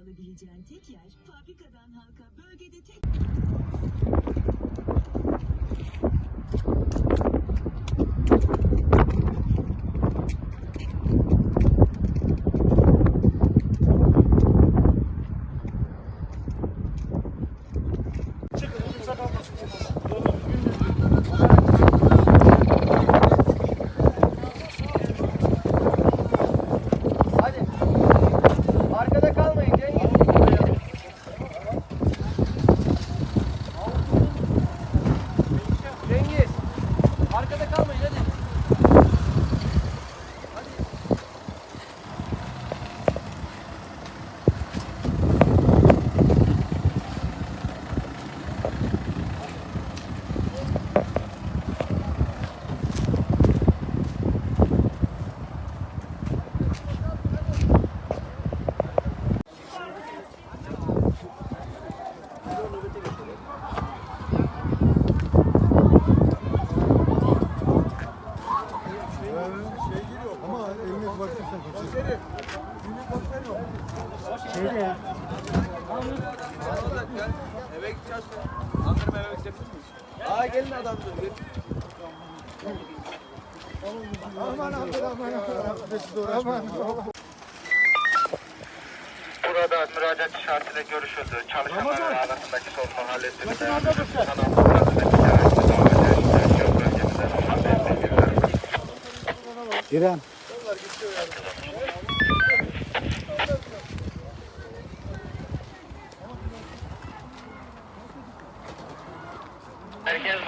alabileceğin tek yer fabrikadan halka bölgede tek Şeyde. Eve gideceğiz mi? Ankara'm eve gidecek miyiz? Aa gelin adam diyor. gelin. Aman aman aman aman. Mesut Burada müracaat işaretiyle görüşüldü. Çalışanların arasındaki sorunu hallettiğinde sanatlı arasındaki bölgemizde İrem. Merkez